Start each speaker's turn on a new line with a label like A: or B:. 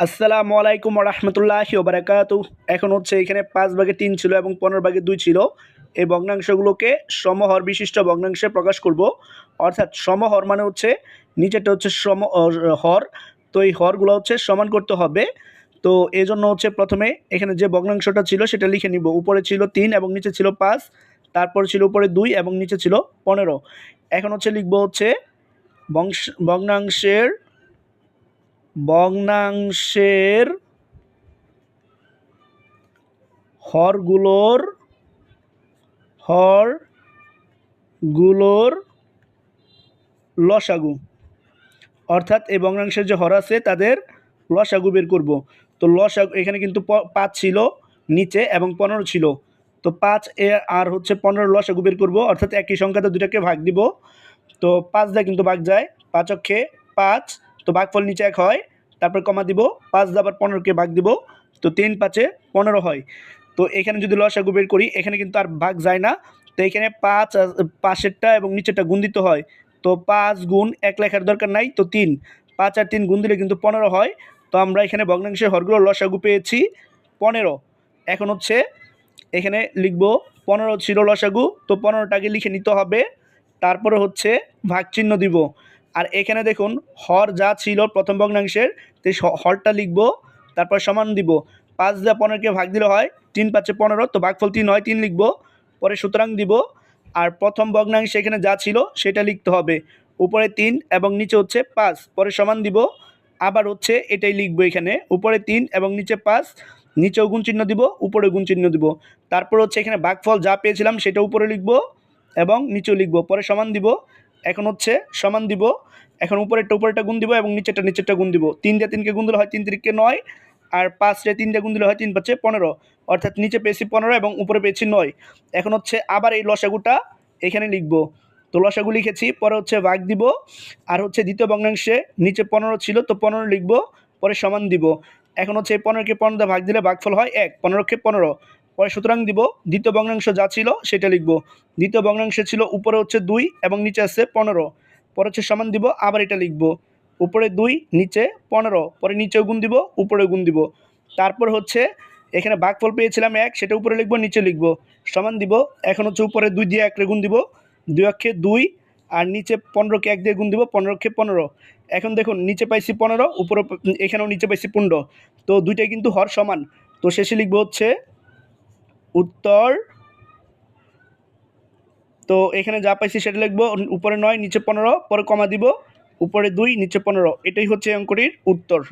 A: আসসালামু আলাইকুম রহমতুল্লাহি ওবরাকাত এখন হচ্ছে এখানে পাঁচ ভাগে তিন ছিল এবং পনেরো ভাগে দুই ছিল। এই ভগ্নাংশগুলোকে সমহর বিশিষ্ট ভগ্নাংশে প্রকাশ করব। অর্থাৎ সমহর মানে হচ্ছে নিচেটা হচ্ছে সম হর। তো এই হরগুলো হচ্ছে সমান করতে হবে। তো এই জন্য হচ্ছে প্রথমে এখানে যে ভগ্নাংশটা ছিল সেটা লিখে নিব। উপরে ছিল তিন এবং নিচে ছিল পাঁচ। তারপর ছিল উপরে দুই এবং নিচে ছিল পনেরো। এখন হচ্ছে লিখব হচ্ছে, বংশ, ভগ্নাংশের ভগ্নাংশের হরগুলোর হরগুলোর লসাগু। অর্থাৎ এই ভগ্নাংশের যে হর আছে, তাদের লসাগু বের করব। তো লসাগু, এখানে কিন্তু পাঁচ ছিল নিচে এবং পনেরো ছিল। তো পাঁচ, এ আর হচ্ছে পনেরো লসাগু বের করব। অর্থাৎ একই সংখ্যাতে দুটাকে ভাগ দিব। তো পাঁচ দা কিন্তু ভাগ যায়। পাঁচ অক্ষে পাঁচ, তো ভাগফল নিচে এক হয়। তারপর কমা দিব, পাঁচ দাবার পনেরোকে ভাগ দিব, তো তিন পাঁচে পনেরো হয়। তো এখানে যদি লসাগু বের করি, এখানে কিন্তু আর ভাগ যায় না। তো এখানে পাঁচ পাশেরটা এবং নিচেরটা গুণ দিতে হয়। তো পাঁচ গুণ এক লেখার দরকার নাই, তো তিন। পাঁচ আর তিন গুণ দিলে কিন্তু পনেরো হয়। তো আমরা এখানে ভগ্নাংশের হরগুলো লসাগু পেয়েছি, পনেরো। এখন হচ্ছে এখানে লিখব, পনেরো ছিল লসাগু, তো পনেরোটাকে লিখে নিতে হবে। তারপরে হচ্ছে ভাগ চিহ্ন দিব। আর এখানে দেখুন, হর যা ছিল প্রথম ভগ্নাংশের তো হরটা লিখব, তারপর সমান দিব। পাঁচ দিয়ে পনেরোকে ভাগ দিলে হয় তিন পাঁচে পনেরো, তো ভাগফল তিন হয় তিন লিখব। পরে সুতরাং দিব। আর প্রথম ভগ্নাংশে এখানে যা ছিল সেটা লিখতে হবে। উপরে তিন এবং নিচে হচ্ছে পাঁচ, পরে সমান দিব। আবার হচ্ছে এটাই লিখব এখানে। উপরে তিন এবং নিচে পাঁচ, নিচেও গুণ চিহ্ন দিব উপরে গুণ চিহ্ন দিব। তারপর হচ্ছে এখানে ভাগফল যা পেয়েছিলাম সেটা উপরে লিখব এবং নিচেও লিখব, পরে সমান দিব। এখন হচ্ছে সমান দিব। এখন উপরেরটা উপরেরটা গুণ দিব এবং নিচেরটা নিচেরটা গুণ দিব। তিন দিয়ে তিনকে গুণ দিলে হয় তিন তিরিকে নয়, আর পাঁচ রে তিন দিয়ে গুণ দিলে হয় তিন পাঁচে পনেরো। অর্থাৎ নিচে পেয়েছি পনেরো এবং উপরে পেয়েছি নয়। এখন হচ্ছে আবার এই লসাগুটা এখানে লিখব। তো লসাগু লিখেছি, পরে হচ্ছে ভাগ দিব, আর হচ্ছে দ্বিতীয় ভগ্নাংশে নিচে পনেরো ছিল, তো পনেরো লিখব, পরে সমান দিব। এখন হচ্ছে এই পনেরোকে পনেরো দিয়ে ভাগ দিলে ভাগফল হয় এক, পনেরোকে পনেরো। পরে সুতরাং দিব, দ্বিতীয় ভগ্নাংশ যা ছিল সেটা লিখব। দ্বিতীয় ভগ্নাংশে ছিল উপরে হচ্ছে দুই এবং নিচে আছে পনেরো। পরে হচ্ছে সমান দিব, আবার এটা লিখব। উপরে দুই, নিচে পনেরো, পরে নিচেও গুণ দিব উপরে গুণ দিব। তারপর হচ্ছে এখানে ভাগফল পেয়েছিলাম এক, সেটা উপরে লিখব, নিচে লিখব। সমান দিব, এখন হচ্ছে উপরে দুই দিয়ে একরে গুণ দিব। দুই অক্ষে দুই, আর নিচে পনেরোকে এক দিয়ে গুণ দিব পনেরোকে পনেরো। এখন দেখুন, নিচে পাইছি পনেরো, উপরে এখানেও নিচে পাইছি পনেরো। তো দুইটাই কিন্তু হর সমান। তো শেষে লিখব হচ্ছে উত্তর তো এখানে যা পাইছি সেটা লিখব, উপরে নয়, নিচে পনেরো, পরে কমা দিব, উপরে দুই, নিচে পনেরো। এটাই হচ্ছে অঙ্কটির উত্তর।